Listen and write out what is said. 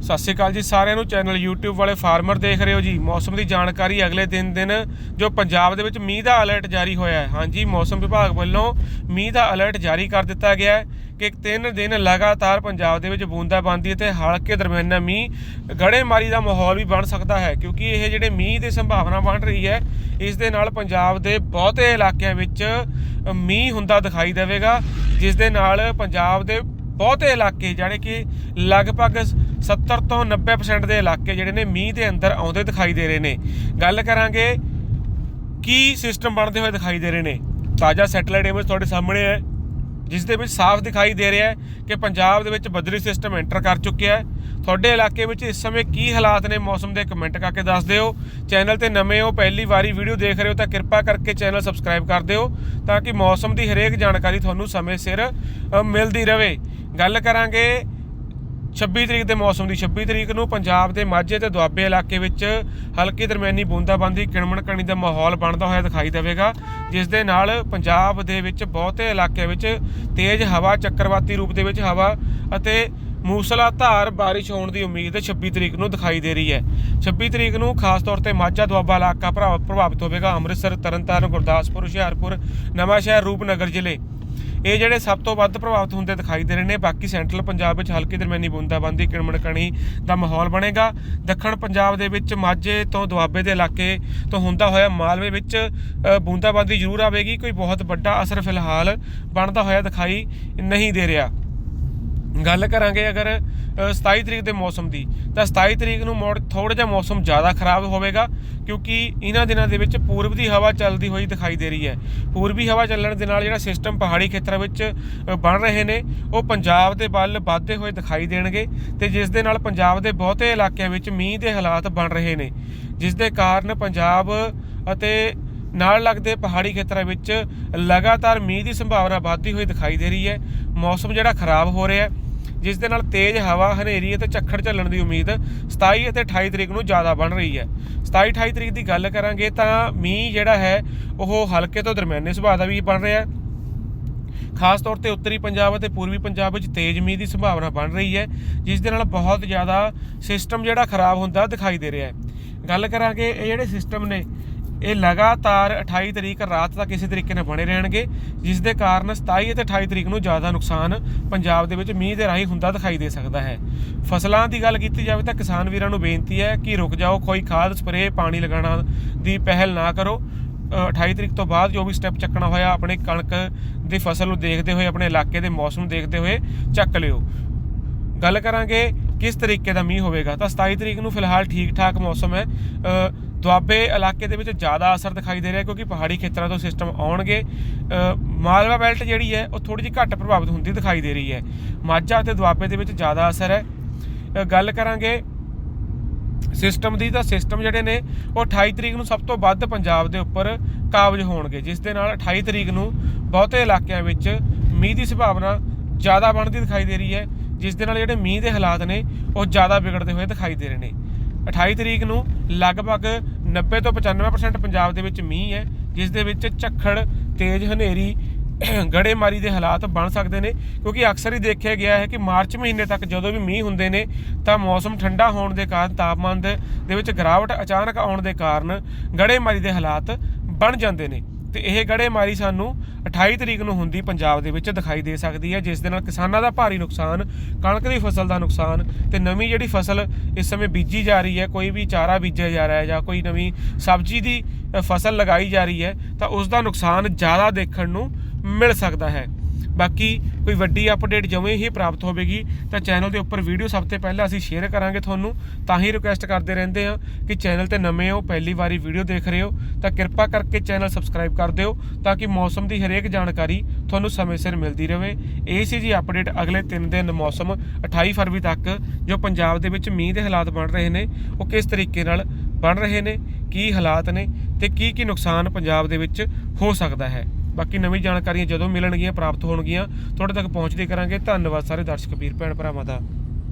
ਸਤਿ ਸ਼੍ਰੀ ਅਕਾਲ ਜੀ ਸਾਰਿਆਂ ਨੂੰ, ਚੈਨਲ YouTube ਵਾਲੇ ਫਾਰਮਰ ਦੇਖ ਰਹੇ ਹੋ ਜੀ। ਮੌਸਮ ਦੀ ਜਾਣਕਾਰੀ ਅਗਲੇ ਦਿਨ ਦਿਨ ਜੋ ਪੰਜਾਬ ਦੇ ਵਿੱਚ ਮੀਂਹ ਦਾ ਅਲਰਟ ਜਾਰੀ ਹੋਇਆ ਹੈ। ਹਾਂਜੀ, ਮੌਸਮ ਵਿਭਾਗ ਵੱਲੋਂ ਮੀਂਹ ਦਾ ਅਲਰਟ ਜਾਰੀ ਕਰ ਦਿੱਤਾ ਗਿਆ ਹੈ ਕਿ ਤਿੰਨ ਦਿਨ ਲਗਾਤਾਰ ਪੰਜਾਬ ਦੇ ਵਿੱਚ ਬੂੰਦਾਬਾਂਦੀ ਅਤੇ ਹਲਕੇ ਦਰਮਿਆਨਾ ਮੀਂਹ, ਗੜੇਮਾਰੀ ਦਾ ਮਾਹੌਲ ਵੀ ਬਣ ਸਕਦਾ ਹੈ, ਕਿਉਂਕਿ ਇਹ ਜਿਹੜੇ ਮੀਂਹ ਦੀ ਸੰਭਾਵਨਾ ਬਣ ਰਹੀ ਹੈ, ਇਸ ਦੇ ਨਾਲ ਪੰਜਾਬ ਦੇ ਬਹੁਤੇ ਇਲਾਕਿਆਂ ਵਿੱਚ ਮੀਂਹ ਹੁੰਦਾ ਦਿਖਾਈ ਦੇਵੇਗਾ, ਜਿਸ ਦੇ ਨਾਲ ਪੰਜਾਬ ਦੇ ਬਹੁਤੇ ਇਲਾਕੇ ਜਿਹੜੇ ਕਿ ਲਗਭਗ 70 ਤੋਂ 90% ਦੇ ਇਲਾਕੇ ਜਿਹੜੇ ਨੇ ਮੀਂਹ ਦੇ ਅੰਦਰ ਆਉਂਦੇ ਦਿਖਾਈ ਦੇ ਰਹੇ ਨੇ। ਗੱਲ ਕਰਾਂਗੇ ਕੀ ਸਿਸਟਮ ਬਣਦੇ ਹੋਏ ਦਿਖਾਈ ਦੇ ਰਹੇ ਨੇ। ਤਾਜ਼ਾ ਸੈਟੇਲਾਈਟ ਇਮੇਜ ਤੁਹਾਡੇ ਸਾਹਮਣੇ ਹੈ, ਜਿਸ ਦੇ ਵਿੱਚ ਸਾਫ਼ ਦਿਖਾਈ ਦੇ ਰਿਹਾ ਹੈ ਕਿ ਪੰਜਾਬ ਦੇ ਵਿੱਚ ਬਦਰੀ ਸਿਸਟਮ ਐਂਟਰ ਕਰ ਚੁੱਕਿਆ ਹੈ। ਤੁਹਾਡੇ ਇਲਾਕੇ ਵਿੱਚ ਇਸ ਸਮੇਂ ਕੀ ਹਾਲਾਤ ਨੇ ਮੌਸਮ ਦੇ ਕਮੈਂਟ ਕਰਕੇ ਦੱਸ ਦਿਓ। ਚੈਨਲ ਤੇ ਨਵੇਂ ਹੋ, ਪਹਿਲੀ ਵਾਰੀ ਵੀਡੀਓ ਦੇਖ ਰਹੇ ਹੋ ਤਾਂ ਕਿਰਪਾ ਕਰਕੇ ਚੈਨਲ ਸਬਸਕ੍ਰਾਈਬ ਕਰ ਦਿਓ ਤਾਂ ਕਿ ਮੌਸਮ ਦੀ ਹਰੇਕ ਜਾਣਕਾਰੀ ਤੁਹਾਨੂੰ ਸਮੇਂ ਸਿਰ ਮਿਲਦੀ ਰਹੇ। ਗੱਲ ਕਰਾਂਗੇ 26 ਤਰੀਕ ਦੇ ਮੌਸਮ ਦੀ 26 ਤਰੀਕ ਨੂੰ ਪੰਜਾਬ ਦੇ ਮਾਝੇ ਤੇ ਦੁਆਬੇ ਇਲਾਕੇ ਵਿੱਚ ਹਲਕੀ ਦਰਮਿਆਨੀ ਬੂੰਦਾਬਾਂਦੀ, ਕਿਣਮਣਕਣੀ ਦਾ ਮਾਹੌਲ ਬਣਦਾ ਹੋਇਆ ਦਿਖਾਈ ਦੇਵੇਗਾ, ਜਿਸ ਦੇ ਨਾਲ ਪੰਜਾਬ ਦੇ ਵਿੱਚ ਬਹੁਤੇ ਇਲਾਕਿਆਂ ਵਿੱਚ ਤੇਜ਼ ਹਵਾ, ਚੱਕਰਵਾਤੀ ਰੂਪ ਦੇ ਵਿੱਚ ਹਵਾ ਅਤੇ ਮੂਸਲਾਧਾਰ ਬਾਰਿਸ਼ ਹੋਣ ਦੀ ਉਮੀਦ 26 ਤਰੀਕ ਨੂੰ ਦਿਖਾਈ ਦੇ ਰਹੀ ਹੈ। 26 ਤਰੀਕ ਨੂੰ ਖਾਸ ਤੌਰ ਤੇ ਮਾਝਾ ਦੁਆਬਾ ਇਲਾਕਾ ਪ੍ਰਭਾ- ਪ੍ਰਭਾਵਿਤ ਹੋਵੇਗਾ। ਅੰਮ੍ਰਿਤਸਰ, ਤਰਨਤਾਰਨ, ਗੁਰਦਾਸਪੁਰ, ਹੁਸ਼ਿਆਰਪੁਰ, ਨਵਾਂਸ਼ਹਿਰ, ਰੂਪਨਗਰ ਜ਼ਿਲ੍ਹੇ। ਇਹ ਜਿਹੜੇ ਸਭ ਤੋਂ ਵੱਧ ਪ੍ਰਭਾਵਿਤ ਹੁੰਦੇ ਦਿਖਾਈ ਦੇ ਰਹੇ ਨੇ। ਬਾਕੀ ਸੈਂਟਰਲ ਪੰਜਾਬ ਵਿੱਚ ਹਲਕੀ ਦਰਮਿਆਨੀ ਬੂੰਦਾਬਾਂਦੀ ਕਿਣਮਣ ਦਾ ਮਾਹੌਲ ਬਣੇਗਾ। ਦੱਖਣ ਪੰਜਾਬ ਦੇ ਵਿੱਚ ਮਾਝੇ ਤੋਂ ਦੁਆਬੇ ਦੇ ਇਲਾਕੇ ਤੋਂ ਹੁੰਦਾ ਹੋਇਆ ਮਾਲਵੇ ਵਿੱਚ ਅ, ਬੂੰਦਾਬਾਂਦੀ ਜ਼ਰੂਰ ਆਵੇਗੀ। ਕੋਈ ਬਹੁਤ ਵੱਡਾ ਅਸਰ ਫਿਲਹਾਲ ਬਣਦਾ ਹੋਇਆ ਦਿਖਾਈ ਨਹੀਂ ਦੇ ਰਿਹਾ। ਗੱਲ ਕਰਾਂਗੇ ਅਗਰ ਅ, 27 ਤਰੀਕ ਦੇ ਮੌਸਮ ਦੀ ਤਾਂ 27 ਤਰੀਕ ਨੂੰ ਮੋੜ ਥੋੜਾ ਜਿਹਾ ਮੌਸਮ ਜ਼ਿਆਦਾ ਖਰਾਬ ਹੋਵੇਗਾ ਕਿਉਂਕਿ ਇਹਨਾਂ ਦਿਨਾਂ ਦੇ ਵਿੱਚ ਪੂਰਬ ਦੀ ਹਵਾ ਚੱਲਦੀ ਹੋਈ ਦਿਖਾਈ ਦੇ ਰਹੀ ਹੈ। ਪੂਰਬੀ ਹਵਾ ਚੱਲਣ ਦੇ ਨਾਲ ਜਿਹੜਾ ਸਿਸਟਮ ਪਹਾੜੀ ਖੇਤਰਾਂ ਵਿੱਚ ਬਣ ਰਹੇ ਨੇ ਉਹ ਪੰਜਾਬ ਦੇ ਵੱਲ ਵੱਧਦੇ ਹੋਏ ਦਿਖਾਈ ਦੇਣਗੇ ਤੇ ਜਿਸ ਦੇ ਨਾਲ ਪੰਜਾਬ ਦੇ ਬਹੁਤੇ ਇਲਾਕਿਆਂ ਵਿੱਚ ਮੀਂਹ ਦੇ ਹਾਲਾਤ ਬਣ ਰਹੇ ਨੇ। ਜਿਸ ਦੇ ਕਾਰਨ ਪੰਜਾਬ ਅਤੇ ਨਾਲ ਲੱਗਦੇ ਪਹਾੜੀ ਖੇਤਰਾਂ ਵਿੱਚ ਲਗਾਤਾਰ ਮੀਂਹ ਦੀ ਸੰਭਾਵਨਾ ਵਧਦੀ ਹੋਈ ਦਿਖਾਈ ਦੇ ਰਹੀ ਹੈ। ਮੌਸਮ ਜਿਹੜਾ ਖਰਾਬ ਹੋ ਰਿਹਾ ਹੈ ਜਿਸ ਦੇ ਨਾਲ ਤੇਜ਼ ਹਵਾ, ਹਨੇਰੀ ਅਤੇ ਝੱਖੜ ਚੱਲਣ ਦੀ ਉਮੀਦ 27 ਅਤੇ 28 ਤਰੀਕ ਨੂੰ ਜ਼ਿਆਦਾ ਬਣ ਰਹੀ ਹੈ। 27 28 ਤਰੀਕ ਦੀ ਗੱਲ ਕਰਾਂਗੇ ਤਾਂ ਮੀਂਹ ਜਿਹੜਾ ਹੈ, ਉਹ ਹਲਕੇ ਤੋਂ ਦਰਮਿਆਨੇ ਸੁਭਾਅ ਦਾ ਵੀ ਬਣ ਰਿਹਾ ਹੈ। ਖਾਸ ਤੌਰ ਤੇ ਉੱਤਰੀ ਪੰਜਾਬ ਅਤੇ ਪੂਰਬੀ ਪੰਜਾਬ ਵਿੱਚ ਤੇਜ਼ ਮੀਂਹ ਦੀ ਸੰਭਾਵਨਾ ਬਣ ਰਹੀ ਹੈ, ਜਿਸ ਦੇ ਨਾਲ ਬਹੁਤ ਜ਼ਿਆਦਾ ਸਿਸਟਮ ਜਿਹੜਾ ਖਰਾਬ ਹੁੰਦਾ ਦਿਖਾਈ ਦੇ ਰਿਹਾ ਹੈ। ਗੱਲ ਕਰਾਂਗੇ ਇਹ ਜਿਹੜੇ ਸਿਸਟਮ ਨੇ ਇਹ ਲਗਾਤਾਰ 28 ਤਰੀਕ ਰਾਤ ਤੱਕ ਇਸੇ ਤਰੀਕੇ ਨਾਲ ਬਣੇ ਰਹਿਣਗੇ ਜਿਸ ਦੇ ਕਾਰਨ 27 ਅਤੇ 28 ਤਰੀਕ ਨੂੰ ਜ਼ਿਆਦਾ ਨੁਕਸਾਨ ਪੰਜਾਬ ਦੇ ਵਿੱਚ ਮੀਂਹ ਦੇ ਰਾਹੀਂ ਹੁੰਦਾ ਦਿਖਾਈ ਦੇ ਸਕਦਾ ਹੈ। ਫਸਲਾਂ ਦੀ ਗੱਲ ਕੀਤੀ ਜਾਵੇ ਤਾਂ ਕਿਸਾਨ ਵੀਰਾਂ ਨੂੰ ਬੇਨਤੀ ਹੈ ਕਿ ਰੁਕ ਜਾਓ ਕੋਈ ਖਾਦ ਸਪਰੇਅ ਪਾਣੀ ਲਗਾਉਣਾ ਦੀ ਪਹਿਲ ਨਾ ਕਰੋ। ਅ, 28 ਤਰੀਕ ਤੋਂ ਬਾਅਦ ਜੋ ਵੀ ਸਟੈਪ ਚੱਕਣਾ ਹੋਇਆ ਆਪਣੇ ਕਣਕ ਦੀ ਫਸਲ ਨੂੰ ਦੇਖਦੇ ਹੋਏ ਆਪਣੇ ਇਲਾਕੇ ਦੇ ਮੌਸਮ ਨੂੰ ਦੇਖਦੇ ਹੋਏ ਚੱਕ ਲਿਓ। ਗੱਲ ਕਰਾਂਗੇ ਕਿਸ ਤਰੀਕੇ ਦਾ ਮੀਂਹ ਹੋਵੇਗਾ। ਤਾਂ 27 ਤਰੀਕ ਨੂੰ ਫਿਲਹਾਲ ਠੀਕ ਠਾਕ ਮੌਸਮ ਹੈ। ਦੁਆਬੇ ਇਲਾਕੇ ਦੇ ਵਿੱਚ ਜ਼ਿਆਦਾ ਅਸਰ ਦਿਖਾਈ ਦੇ ਰਿਹਾ ਕਿਉਂਕਿ ਪਹਾੜੀ ਖੇਤਰਾਂ ਤੋਂ ਸਿਸਟਮ ਆਉਣਗੇ। ਮਾਲਵਾ ਬੈਲਟ ਜਿਹੜੀ ਹੈ, ਉਹ ਥੋੜੀ ਜਿਹੀ ਘੱਟ ਪ੍ਰਭਾਵਿਤ ਹੁੰਦੀ ਦਿਖਾਈ ਦੇ ਰਹੀ ਹੈ। ਮਾਝਾ ਅਤੇ ਦੁਆਬੇ ਦੇ ਵਿੱਚ ਜ਼ਿਆਦਾ ਅਸਰ ਹੈ। ਗੱਲ ਕਰਾਂਗੇ ਸਿਸਟਮ ਦੀ, ਤਾਂ ਸਿਸਟਮ ਜਿਹੜੇ ਨੇ, ਉਹ 28 ਤਰੀਕ ਨੂੰ ਸਭ ਤੋਂ ਵੱਧ ਪੰਜਾਬ ਦੇ ਉੱਪਰ ਕਾਬਜ ਹੋਣਗੇ। ਜਿਸ ਦੇ ਨਾਲ 28 ਤਰੀਕ ਨੂੰ ਬਹੁਤੇ ਇਲਾਕਿਆਂ ਵਿੱਚ ਮੀਂਹ ਦੀ ਸੰਭਾਵਨਾ ਜ਼ਿਆਦਾ ਬਣਦੀ ਦਿਖਾਈ ਦੇ ਰਹੀ ਹੈ। ਜਿਸ ਦੇ ਨਾਲ ਜਿਹੜੇ ਮੀਂਹ ਦੇ ਹਾਲਾਤ ਨੇ, ਉਹ ਜ਼ਿਆਦਾ ਵਿਗੜਦੇ ਹੋਏ ਦਿਖਾਈ ਦੇ ਰਹੇ ਨੇ। 28 ਤਰੀਕ ਨੂੰ ਲਗਭਗ 90 ਤੋਂ 95% ਪੰਜਾਬ ਦੇ ਵਿੱਚ ਮੀਂਹ ਹੈ, ਜਿਸ ਦੇ ਵਿੱਚ ਝੱਖੜ, ਤੇਜ਼ ਹਨੇਰੀ ਗੜੇਮਾਰੀ ਦੇ ਹਾਲਾਤ ਬਣ ਸਕਦੇ ਨੇ, ਕਿਉਂਕਿ ਅਕਸਰ ਹੀ ਦੇਖਿਆ ਗਿਆ ਹੈ ਕਿ ਮਾਰਚ ਮਹੀਨੇ ਤੱਕ ਜਦੋਂ ਵੀ ਮੀਂਹ ਹੁੰਦੇ ਨੇ, ਤਾਂ ਮੌਸਮ ਠੰਡਾ ਹੋਣ ਦੇ ਕਾਰਨ, ਤਾਪਮਾਨ ਦੇ ਦੇ ਵਿੱਚ ਗਿਰਾਵਟ ਅਚਾਨਕ ਆਉਣ ਦੇ ਕਾਰਨ ਗੜੇਮਾਰੀ ਦੇ ਹਾਲਾਤ ਬਣ ਜਾਂਦੇ ਨੇ। ਤੇ ਇਹ ਗੜੇਮਾਰੀ ਸਾਨੂੰ 28 ਤਰੀਕ ਨੂੰ ਹੁੰਦੀ ਪੰਜਾਬ ਦੇ ਵਿੱਚ ਦਿਖਾਈ ਦੇ ਸਕਦੀ ਹੈ, ਜਿਸ ਦੇ ਨਾਲ ਕਿਸਾਨਾਂ ਦਾ ਭਾਰੀ ਨੁਕਸਾਨ, ਕਣਕ ਦੀ ਫਸਲ ਦਾ ਨੁਕਸਾਨ ਤੇ ਨਵੀਂ ਜਿਹੜੀ ਫਸਲ ਇਸ ਸਮੇਂ ਬੀਜੀ ਜਾ ਰਹੀ ਹੈ, ਕੋਈ ਵੀ ਚਾਰਾ ਬੀਜਿਆ ਜਾ ਰਿਹਾ ਹੈ ਜਾਂ ਕੋਈ ਨਵੀਂ ਸਬਜ਼ੀ ਦੀ ਫਸਲ ਲਗਾਈ ਜਾ ਰਹੀ ਹੈ, ਤਾਂ ਉਸ ਦਾ ਨੁਕਸਾਨ ਜ਼ਿਆਦਾ ਦੇਖਣ ਨੂੰ ਮਿਲ ਸਕਦਾ ਹੈ। ਬਾਕੀ ਕੋਈ ਵੱਡੀ ਅਪਡੇਟ ਜਿਵੇਂ ਹੀ ਪ੍ਰਾਪਤ ਹੋਵੇਗੀ, ਤਾਂ ਚੈਨਲ ਦੇ ਉੱਪਰ ਵੀਡੀਓ ਸਭ ਤੋਂ ਪਹਿਲਾਂ ਅਸੀਂ ਸ਼ੇਅਰ ਕਰਾਂਗੇ ਤੁਹਾਨੂੰ। ਤਾਂ ਹੀ ਰਿਕੁਐਸਟ ਕਰਦੇ ਰਹਿੰਦੇ ਹਾਂ ਕਿ ਚੈਨਲ ਤੇ ਨਵੇਂ ਹੋ, ਪਹਿਲੀ ਵਾਰੀ ਵੀਡੀਓ ਦੇਖ ਰਹੇ ਹੋ, ਤਾਂ ਕਿਰਪਾ ਕਰਕੇ ਚੈਨਲ ਸਬਸਕ੍ਰਾਈਬ ਕਰ ਦਿਓ, ਤਾਂ ਕਿ ਮੌਸਮ ਦੀ ਹਰੇਕ ਜਾਣਕਾਰੀ ਤੁਹਾਨੂੰ ਸਮੇਂ ਸਿਰ ਮਿਲਦੀ ਰਹੇ ਇਹ ਸੀ ਜੀ ਅਪਡੇਟ ਅਗਲੇ 3 ਦਿਨ ਮੌਸਮ 28 ਫਰਵਰੀ ਤੱਕ, ਜੋ ਪੰਜਾਬ ਦੇ ਵਿੱਚ ਮੀਂਹ ਦੇ ਹਾਲਾਤ ਬਣ ਰਹੇ ਨੇ, ਉਹ ਕਿਸ ਤਰੀਕੇ ਨਾਲ ਬਣ ਰਹੇ ਨੇ, ਕੀ ਹਾਲਾਤ ਨੇ ਤੇ ਕੀ ਕੀ ਨੁਕਸਾਨ ਪੰਜਾਬ ਦੇ ਵਿੱਚ ਹੋ ਸਕਦਾ ਹੈ। ਬਾਕੀ ਨਵੀਂ ਜਾਣਕਾਰੀਆਂ ਜਦੋਂ ਮਿਲਣਗੀਆਂ, ਪ੍ਰਾਪਤ ਹੋਣਗੀਆਂ, ਤੁਹਾਡੇ ਤੱਕ ਪਹੁੰਚਦੇ ਕਰਾਂਗੇ। ਧੰਨਵਾਦ ਸਾਰੇ ਦਰਸ਼ਕ ਵੀਰ, ਭੈਣ ਭਰਾਵਾਂ ਦਾ।